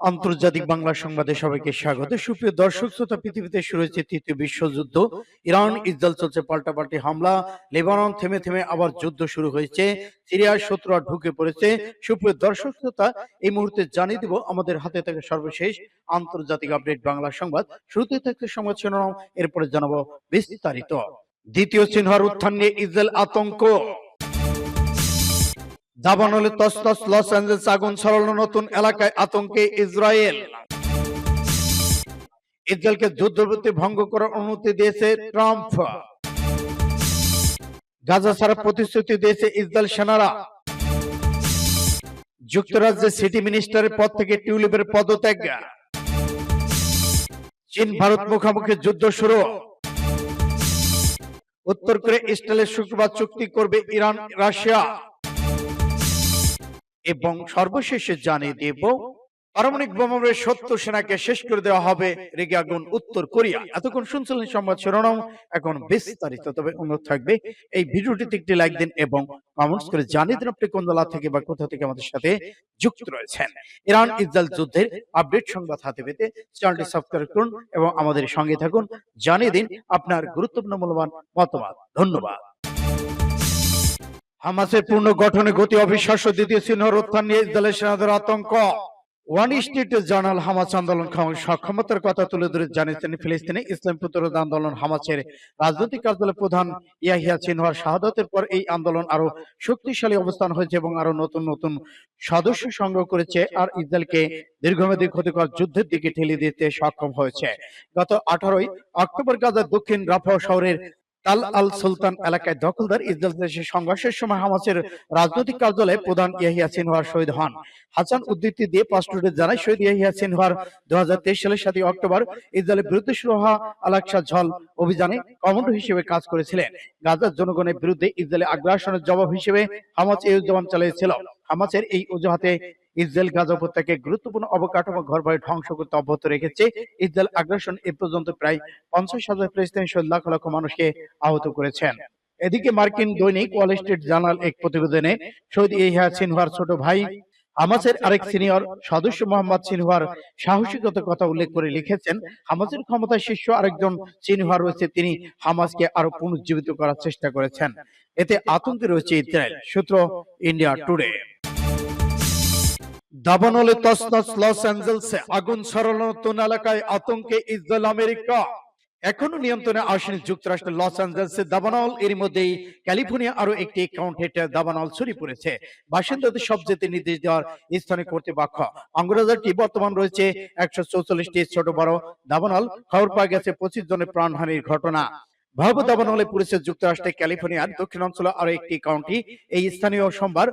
আন্তর্জাতিক বাংলা সংবাদে সবাইকে স্বাগত। সুপ্রিয় দর্শক, শ্রোতা, পৃথিবীতে শুরু হয়েছে তৃতীয় বিশ্বযুদ্ধ। ইরান, ইসরায়েল চলছে পাল্টাপাল্টি হামলা। লেবানন থেমে থেমে আবার যুদ্ধ শুরু হয়েছে। সিরিয়ার শত্রুরা ঢুকে পড়েছে। সুপ্রিয় দর্শক, শ্রোতা, এই মুহূর্তে জানিয়ে দিব, আমাদের হাতে থেকে সর্বশেষ আন্তর্জাতিক আপডেট বাংলা সংবাদ। শুরুতে থাকতে সংবাদ শিরোনাম, এরপরে জানাব বিস্তারিত। দ্বিতীয় সিনহার উত্থান নিয়ে ইসরায়েল আতঙ্ক। দাবানলে লস অ্যাঞ্জেলস আগুন নতুন এলাকায় আতঙ্কে ইসরায়েল। ইসরায়েলকে যুদ্ধবৃত্তি ভঙ্গ করার অনুমতি দিয়েছে ট্রাম্প। গাজা ছাড়া প্রতিশ্রুতি দিয়েছে ইসরায়েল সেনারা। যুক্তরাজ্যের সিটি মিনিস্টারের পদ থেকে টিউলিপের পদত্যাগ। চীন, ভারত মুখোমুখি যুদ্ধ শুরু। উত্তর কোরিয়া ইসরায়েলের শুক্রবার চুক্তি করবে ইরান, রাশিয়া। এবং সর্বশেষে জানিয়ে দেব, পারমাণবিক বোমামের সত্য সেনাকে শেষ করে দেওয়া হবে রেগে আগুন উত্তর কোরিয়া। এতক্ষণ শুনছিলেন সংবাদ শিরোনাম, এখন বিস্তারিত। তবে অনুরোধ থাকবে, এই ভিডিওটিতে একটি লাইক দিন এবং কমেন্টস করে জানিয়ে দিন আপনি কোন দলা থেকে বা কোথা থেকে আমাদের সাথে যুক্ত রয়েছেন। ইরান ইসরায়েল যুদ্ধের আপডেট সংবাদ হাতে পেতে চ্যানেলটি সাবস্ক্রাইব করুন এবং আমাদের সঙ্গে থাকুন। জানিয়ে দিন আপনার গুরুত্বপূর্ণ মূল্যবান মতামত। ধন্যবাদ। হামাসের পূর্ণ গঠনে গতি অবিশ্বাস্য দ্বিতীয় সিনহর উত্থান নিয়ে ইসরায়েলের সেনাদের আতঙ্ক। ওয়ান জার্নাল হামাস আন্দোলন সক্ষমতার কথা তুলে ধরে জানিয়েছেন ইসলাম প্রতিরোধ আন্দোলন হামাসের রাজনৈতিক কার্যালয় প্রধান ইয়াহিয়া সিনহার শাহাদতের পর এই আন্দোলন আরও শক্তিশালী অবস্থান হয়েছে এবং আরও নতুন নতুন সদস্য সংগ্রহ করেছে আর ইসরায়েলকে দীর্ঘমেয়াদী ক্ষতিকর যুদ্ধের দিকে ঠেলে দিতে সক্ষম হয়েছে। গত আঠারোই অক্টোবর গাজার দক্ষিণ রাফা শহরের তাল আল সুলতান এলাকায় দখলদার ইসরায়েল দেশের সংঘর্ষের সময় হামাসের রাজনৈতিক কার্যালয়ে প্রধান ইয়াহিয়া সিনহার শহীদ হন। হাসান উদ্ধৃতি দিয়ে পাসপোর্টে জানায় শহীদ ইয়াহিয়া সিনহার দু হাজার তেইশ সালের সাতই অক্টোবর ইসরায়েলের বিরুদ্ধে শুরু হওয়া আলাকসা ঝল অভিযানে কমান্ডো হিসেবে কাজ করেছিলেন। গাজার জনগণের বিরুদ্ধে ইসরায়েলের আগ্রাসনের জবাব হিসেবে হামাস এই উদ্যমান চালিয়েছিল। হামাসের এই অজুহাতে ইসরায়েল গাজা উপত্যকে গুরুত্বপূর্ণ অবকাঠামো ঘরবাড়ি ধ্বংস করতে অব্যাহত রেখেছে। ইসরায়েল আগ্রাসন এ পর্যন্ত প্রায় পঞ্চাশ হাজার ফিলিস্তিনি লাখ লক্ষ মানুষকে আহত করেছেন। এদিকে মার্কিন দৈনিক ওয়াল স্ট্রিট জার্নাল এক প্রতিবেদনে শহীদ ইহা সিনহার ছোট ভাই হামাসের আরেক সিনিয়র সদস্য মোহাম্মদ সিনহার সাহসিকতার কথা উল্লেখ করে লিখেছেন, হামাসের ক্ষমতায় শীর্ষ আরেকজন সিনহা রয়েছে, তিনি হামাসকে আরও পুনর্জীবিত করার চেষ্টা করেছেন। এতে আতঙ্কে রয়েছে ইসরায়েল। সূত্র ইন্ডিয়া টুডে। দাবানলে তসনস লস অ্যাঞ্জেলসে আগুন ছড়ানো নতুন এলাকায় আতঙ্কে ইসরায়েল, আমেরিকা। এখনও নিয়ন্ত্রণে আসেনি যুক্তরাষ্ট্রের লস অ্যাঞ্জেলসের দাবানল। এর মধ্যেই ক্যালিফোর্নিয়া আরও একটি অ্যাকাউন্ট হেটে দাবানল ছড়িয়ে পড়েছে। বাসিন্দাদের সব যেতে নির্দেশ দেওয়ার স্থানীয় কর্তৃপক্ষ। অঙ্গরাজারটি বর্তমান রয়েছে একশো চৌচল্লিশটি ছোট বড় দাবানল। খবর পাওয়া গেছে পঁচিশ জনের প্রাণহানির ঘটনা। ভয়াবহ দাবানলে পড়েছে যুক্তরাষ্ট্রের ক্যালিফোর্নিয়ার দক্ষিণ অঞ্চলে আরও একটি কাউন্টি। এই স্থানীয় সোমবার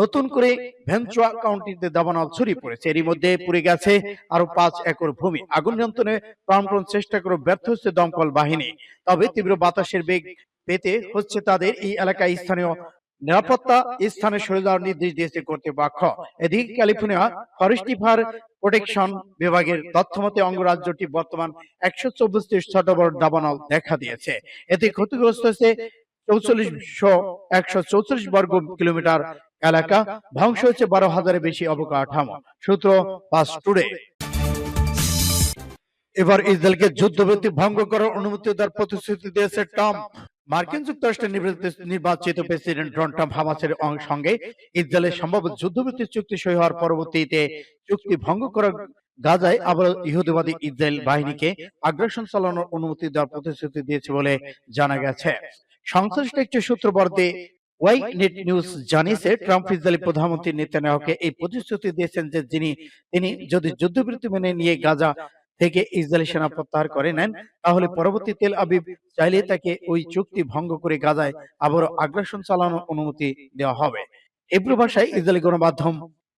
নতুন করে ভেঞ্চুয়া কাউন্টিতে দাবানল ছড়িয়ে পড়েছে। এরই মধ্যে পুড়ে গেছে আরও পাঁচ একর ভূমি। আগুন নিয়ন্ত্রণে প্রাণপণ চেষ্টা করে ব্যর্থ হচ্ছে দমকল বাহিনী। তবে তীব্র বাতাসের বেগ পেতে হচ্ছে তাদের এই এলাকায় স্থানীয় নিরাপত্তা স্থানে সরে যাওয়ার নির্দেশ দিয়েছে কর্তৃপক্ষ। এদিকে ক্যালিফোর্নিয়া ফরেস্ট ফায়ার প্রোটেকশন বিভাগের তথ্য মতে অঙ্গরাজ্যটি বর্তমান একশো চব্বিশটি ছোট বড় দাবানল দেখা দিয়েছে। এতে ক্ষতিগ্রস্ত হয়েছে চৌচল্লিশশো একশো চৌচল্লিশ বর্গ কিলোমিটার এলাকা ধ্বংস হচ্ছে বারো হাজারের বেশি অবকাঠামো। সূত্র পাস টুডে। এবার ইসরায়েলকে যুদ্ধবৃত্তি ভঙ্গ করার অনুমতি দেওয়ার প্রতিশ্রুতি দিয়েছে ট্রাম্প। মার্কিন যুক্তরাষ্ট্রের নির্বাচিত- প্রেসিডেন্ট ডোনাল্ড ট্রাম্প হামাসের সঙ্গে ইসরায়েলের সম্ভাব্য যুদ্ধবৃত্তি চুক্তি সই হওয়ার পরবর্তীতে চুক্তি ভঙ্গ করার গাজায় আবার ইহুদিবাদী ইসরায়েল বাহিনীকে আগ্রাসন চালানোর অনুমতি দেওয়ার প্রতিশ্রুতি দিয়েছে বলে জানা গেছে। সংশ্লিষ্ট একটি সূত্র বর্তে ওয়াই নেট নিউজ জানিয়েছে ট্রাম্প ইসরায়েলি প্রধানমন্ত্রী নেতানিয়াহুকে এই প্রতিশ্রুতি দিয়েছেন যে যিনি তিনি যদি যুদ্ধবিরতি মেনে নিয়ে গাজা থেকে ইসরায়েলি সেনা প্রত্যাহার করে নেন তাহলে পরবর্তী তেল আবিব চাইলে তাকে ওই চুক্তি ভঙ্গ করে গাজায় আবারও আগ্রাসন চালানোর অনুমতি দেওয়া হবে। এব্রু ভাষায় ইসরায়েলি গণমাধ্যম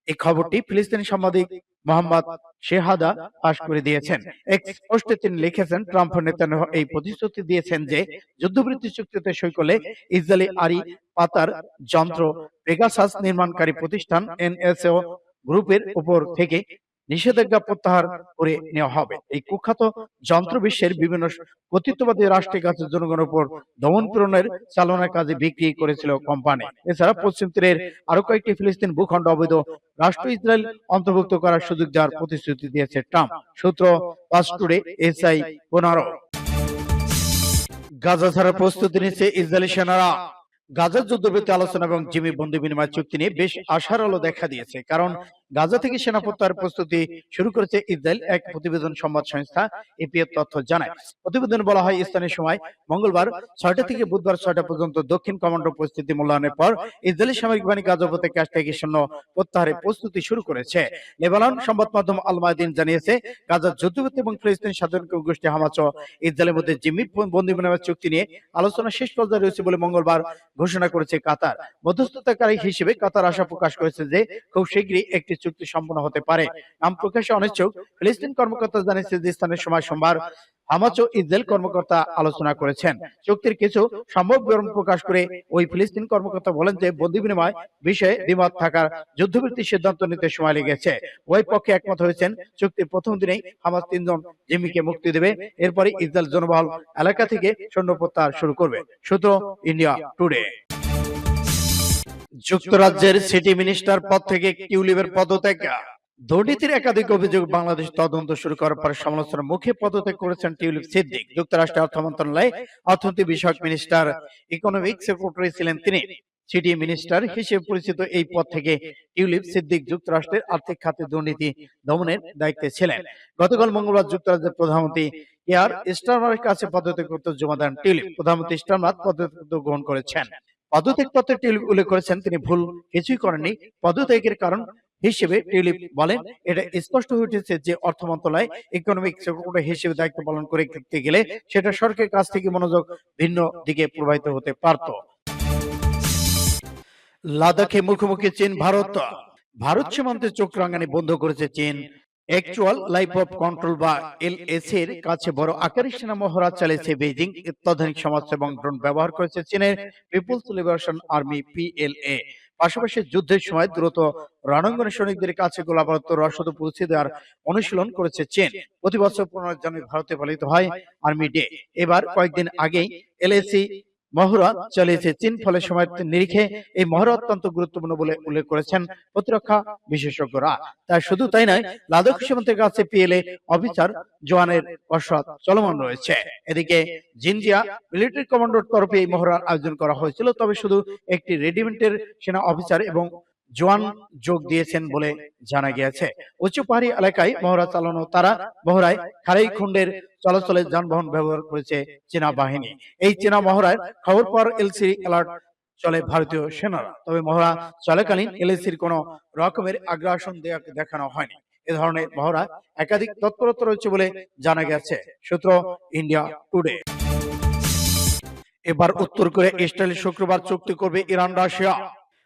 এই খবরটি ফিলিস্তিনি সাংবাদিক মোহাম্মদ শেহাদা পাস করে দিয়েছেন। এক পোস্টে তিনি লিখেছেন ট্রাম্প নেতা এই প্রতিশ্রুতি দিয়েছেন যে যুদ্ধবৃত্তি চুক্তিতে সই করলে ইসরায়েলি আরি পাতার যন্ত্র পেগাসাস নির্মাণকারী প্রতিষ্ঠান এনএসও গ্রুপের উপর থেকে নিষেধাজ্ঞা প্রত্যাহার করে নেওয়া হবে। এই কুখ্যাত যন্ত্র বিশ্বের বিভিন্ন কর্তৃত্ববাদী রাষ্ট্রের কাছে জনগণের উপর দমন পীড়নের চালনার কাজে বিক্রি করেছিল কোম্পানি। এছাড়া পশ্চিম তীরের আরও কয়েকটি ফিলিস্তিন ভূখণ্ড অবৈধ রাষ্ট্র ইসরায়েল অন্তর্ভুক্ত করার সুযোগ দেওয়ার প্রতিশ্রুতি দিয়েছে ট্রাম্প। সূত্র পাঁচ টুডে এসআই পনেরো। গাজা ছাড়ার প্রস্তুতি নিচ্ছে ইসরায়েলি সেনারা। গাজার যুদ্ধবিরতি আলোচনা এবং জিমি বন্দি বিনিময় চুক্তি নিয়ে বেশ আশার আলো দেখা দিয়েছে, কারণ গাজা থেকে সেনা প্রত্যাহার প্রস্তুতি শুরু করেছে ইসরায়েল এক প্রতিবেদন সংবাদ সংস্থা এপিএফ তথ্য জানায়। প্রতিবেদনে বলা হয় স্থানীয় সময় মঙ্গলবার ছয়টা থেকে বুধবার ছয়টা পর্যন্ত দক্ষিণ কমান্ডো পরিস্থিতি মূল্যায়নের পর ইসরায়েলি সামরিক বাহিনী গাজা উপত্যকা কাছ থেকে সৈন্য প্রত্যাহারের প্রস্তুতি শুরু করেছে। লেবানন সংবাদ মাধ্যম আল মায়াদিন জানিয়েছে গাজার যুদ্ধবিরতি এবং ফিলিস্তিন স্বাধীন গোষ্ঠী হামাচ ইসরায়েলের মধ্যে জিম্মি বন্দি বিনিময় চুক্তি নিয়ে আলোচনা শেষ পর্যায়ে রয়েছে বলে মঙ্গলবার ঘোষণা করেছে কাতার মধ্যস্থতাকারী হিসেবে কাতার আশা প্রকাশ করেছে যে খুব শীঘ্রই একটি চুক্তি সম্পন্ন হতে পারে। নাম প্রকাশে অনিচ্ছুক। ফিলিস্তিন কর্মকর্তা জানিয়েছে যে স্থানের সময় সোমবার হামাচ ও ইসরায়েল কর্মকর্তা আলোচনা করেছেন। চুক্তির কিছু সম্ভব বিবরণ প্রকাশ করে ওই ফিলিস্তিন কর্মকর্তা বলেন যে বন্দি বিনিময় বিষয়ে দ্বিমত থাকার যুদ্ধবৃত্তির সিদ্ধান্ত নিতে সময় লেগেছে। ওই পক্ষে একমত হয়েছেন চুক্তির প্রথম দিনেই হামাস তিনজন জিম্মিকে মুক্তি দেবে। এরপরে ইসরায়েল জনবহল এলাকা থেকে সৈন্য প্রত্যাহার শুরু করবে। সূত্র ইন্ডিয়া টুডে। যুক্তরাজ্যের সিটি মিনিস্টার পদ থেকে টিউলিপের পদত্যাগ। দুর্নীতির একাধিক অভিযোগ বাংলাদেশ তদন্ত শুরু করার পর সমালোচনার মুখে পদত্যাগ করেছেন টিউলিপ সিদ্দিক। যুক্তরাষ্ট্রের অর্থ মন্ত্রণালয়ে অর্থনীতি বিষয়ক মিনিস্টার ইকোনমিক সেক্রেটারি ছিলেন তিনি। সিটি মিনিস্টার হিসেবে পরিচিত এই পদ থেকে টিউলিপ সিদ্দিক যুক্তরাষ্ট্রের আর্থিক খাতে দুর্নীতি দমনের দায়িত্বে ছিলেন। গতকাল মঙ্গলবার যুক্তরাজ্যের প্রধানমন্ত্রী এয়ার স্টারমারের কাছে পদত্যাগ করতে জমা দেন টিউলিপ। প্রধানমন্ত্রী স্টারমার পদত্যাগ গ্রহণ করেছেন। পদত্যাগ পত্রে টিউলিপ উল্লেখ করেছেন, তিনি ভুল কিছুই করেননি। পদত্যাগের কারণ হিসেবে টিউলিপ বলেন, এটা স্পষ্ট হয়ে উঠেছে যে অর্থ মন্ত্রণালয় ইকোনমিক সেক্রেটারি হিসেবে দায়িত্ব পালন করে গেলে সেটা সরকারের কাছ থেকে মনোযোগ ভিন্ন দিকে প্রবাহিত হতে পারত। লাদাখে মুখোমুখি চীন, ভারত। ভারত সীমান্তে চোখ রাঙানি বন্ধ করেছে চীন। অ্যাকচুয়াল লাইফ অফ কন্ট্রোল বা এলএস এর কাছে বড় আকারের সেনা মহড়া চালিয়েছে বেজিং অত্যাধুনিক সমাজ এবং ড্রোন ব্যবহার করেছে চীনের পিপুলস লিবারেশন আর্মি পিএলএ পাশাপাশি যুদ্ধের সময় দ্রুত রণাঙ্গনে সৈনিকদের কাছে গোলাবারুদ রসদ পৌঁছে দেওয়ার অনুশীলন করেছে চীন। প্রতি বছর পনেরো জানুয়ারি ভারতে পালিত হয় আর্মি ডে এবার কয়েকদিন আগেই এলএসি মহড়া চলেছে চীন ফলে সময়ের নিরিখে এই মহর অত্যন্ত গুরুত্বপূর্ণ বলে উল্লেখ করেছেন প্রতিরক্ষা বিশেষজ্ঞরা। তাই শুধু তাই নয় লাদাখ সীমান্তের কাছে পিএলএ অফিসার জওয়ানের অসৎ চলমান রয়েছে। এদিকে জিনজিয়া মিলিটারি কমান্ডোর তরফে এই মহড়ার আয়োজন করা হয়েছিল। তবে শুধু একটি রেডিমেন্টের সেনা অফিসার এবং জওয়ান যোগ দিয়েছেন বলে জানা গিয়েছে। উঁচু পাহাড়ি এলাকায় মহড়া চালানো তারা মহড়ায় খারাই খুন্ডের চলাচলে যানবাহন ব্যবহার করেছে চীনা বাহিনী এই চীনা মহড়ার খবর পর এলসি অ্যালার্ট চলে ভারতীয় সেনারা। তবে মহড়া চলাকালীন এলএসির কোন রকমের আগ্রাসন দেখানো হয়নি। এ ধরনের মহড়া একাধিক তৎপরতা রয়েছে বলে জানা গেছে। সূত্র ইন্ডিয়া টুডে। এবার উত্তর কোরিয়া ইসরায়েল শুক্রবার চুক্তি করবে ইরান রাশিয়া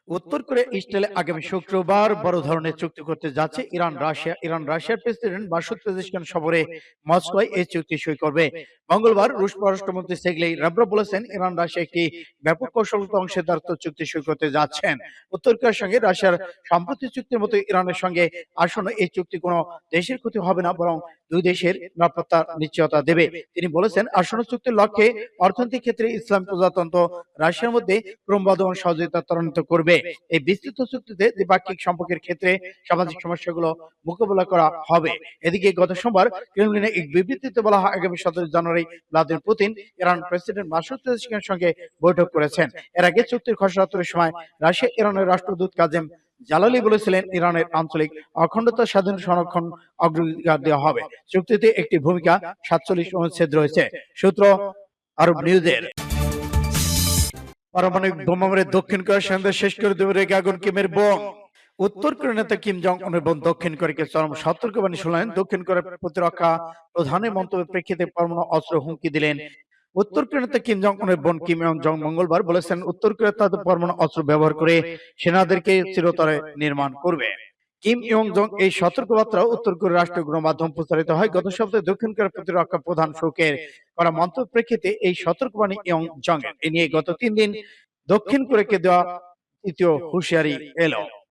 উত্তর কোরিয়া ইসরায়েলে আগামী শুক্রবার বড় ধরনের চুক্তি করতে যাচ্ছে ইরান, রাশিয়া। ইরান, রাশিয়ার প্রেসিডেন্ট মাসুদ পেজিশকান সফরে মস্কোয় এই চুক্তি সই করবে। মঙ্গলবার রুশ পররাষ্ট্রমন্ত্রী সেগলেই রাবরা বলেছেন, ইরান, রাশিয়া একটি ব্যাপক কৌশলগত অংশীদারত্ব চুক্তি সই করতে যাচ্ছেন। উত্তর কোরিয়ার সঙ্গে রাশিয়ার সম্প্রতি চুক্তির মতো ইরানের সঙ্গে আসন্ন এই চুক্তি কোনো দেশের ক্ষতি হবে না, বরং দুই দেশের নিরাপত্তা নিশ্চয়তা দেবে। তিনি বলেছেন, আসন্ন চুক্তির লক্ষ্যে অর্থনৈতিক ক্ষেত্রে ইসলাম প্রজাতন্ত্র রাশিয়ার মধ্যে ক্রমবর্ধমান সহযোগিতা ত্বরান্বিত করবে। এই বিস্তৃত চুক্তিতে দ্বিপাক্ষিক সম্পর্কের ক্ষেত্রে সামাজিক সমস্যাগুলো মোকাবেলা করা হবে। এদিকে গত সোমবার ক্রেমলিনে এক বিবৃতিতে বলা হয়, আগামী সতেরো January Vladimir Putin Iran president Masoud পেজেশকিয়ানের সঙ্গে বৈঠক করেছেন। এর আগে চুক্তির খসড়া সময় রাশিয়া, ইরানের রাষ্ট্রদূত কাজেম জালালি বলেছিলেন, ইরানের আঞ্চলিক অখণ্ডতা স্বাধীন সংরক্ষণ অগ্রাধিকার দেওয়া হবে। চুক্তিতে একটি ভূমিকা সাতচল্লিশ অনুচ্ছেদ রয়েছে। সূত্র আরব নিউজের। পারমাণবিক বোমা মেরে দক্ষিণ কোরিয়ার সঙ্গে শেষ করে দেবে রেগে আগুন কিমের বোম। উত্তর কোরিয়ার নেতা কিম জং উনের বোন দক্ষিণ কোরিয়াকে চরম সতর্কবাণী শুনলেন। দক্ষিণ কোরিয়ার প্রতিরক্ষা প্রধানের মন্তব্যের প্রেক্ষিতে পরমাণু অস্ত্র হুমকি দিলেন। উত্তর কোরিয়ার নেতা কিম জং উনের বোন কিম জং মঙ্গলবার বলেছেন, উত্তর কোরিয়া তাদের পরমাণু অস্ত্র ব্যবহার করে সেনাদেরকে চিরতরে নির্মাণ করবে। কিম ইয়ং জং এই সতর্কবার্তা উত্তর কোরিয়ার রাষ্ট্রীয় গণমাধ্যম প্রচারিত হয়। গত সপ্তাহে দক্ষিণ কোরিয়ার প্রতিরক্ষা প্রধান শোকের করা মন্তব্য প্রেক্ষিতে এই সতর্কবাণী ইয়ং জঙ্গে এ নিয়ে গত তিন দিন দক্ষিণ কোরিয়াকে দেওয়া তৃতীয় হুঁশিয়ারি এলো।